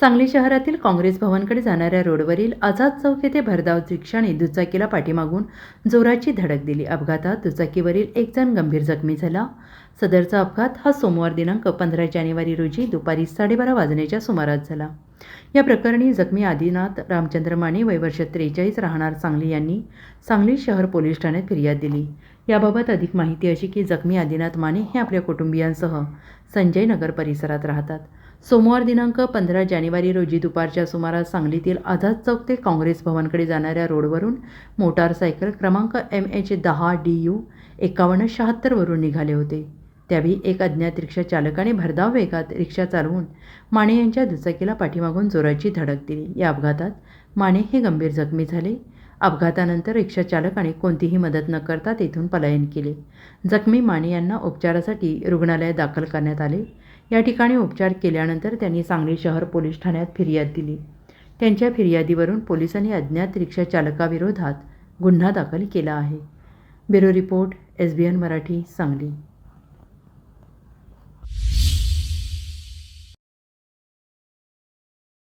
सांगली शहरातील काँग्रेस भवनकडे जाणाऱ्या रोडवरील आझाद चौक येथे भरधाव रिक्षाने दुचाकीला पाठीमागून जोराची धडक दिली. अपघातात दुचाकीवरील एक जण गंभीर जखमी झाला. सदरचा अपघात हा सोमवार दिनांक पंधरा जानेवारी रोजी दुपारी साडेबारा वाजण्याच्या सुमारास झाला. या प्रकरणी जखमी आदिनाथ रामचंद्र माने वयवर्ष त्रेचाळीस राहणार सांगली यांनी सांगली शहर पोलीस ठाण्यात फिर्याद दिली. याबाबत अधिक माहिती अशी की जखमी आदिनाथ माने हे आपल्या कुटुंबियांसह संजय नगर परिसरात राहतात. सोमवार दिनांक पंधरा जानेवारी रोजी दुपारच्या सुमारास सांगलीतील आझाद चौक ते काँग्रेस भवनकडे जाणाऱ्या रोडवरून मोटारसायकल क्रमांक एम एच दहा डी यू एकावन्न शहात्तरवरून निघाले होते. त्यावेळी एक अज्ञात रिक्षा चालकाने भरधाव वेगात रिक्षा चालवून माने यांच्या दुचाकीला पाठीमागून जोराची धडक दिली. या अपघातात माने हे गंभीर जखमी झाले. अपघातानंतर रिक्षा चालकाने कोणतीही मदत न करता तेथून पलायन केले. जखमी माने यांना उपचारासाठी रुग्णालयात दाखल करण्यात आले. या ठिकाणी उपचार केल्यानंतर त्यांनी सांगली शहर पोलीस ठाण्यात फिर्याद दिली. त्यांच्या फिर्यादीवरून पोलिसांनी अज्ञात रिक्षा चालकाविरोधात गुन्हा दाखल केला आहे. Bureau report S B N Marathi Sangli.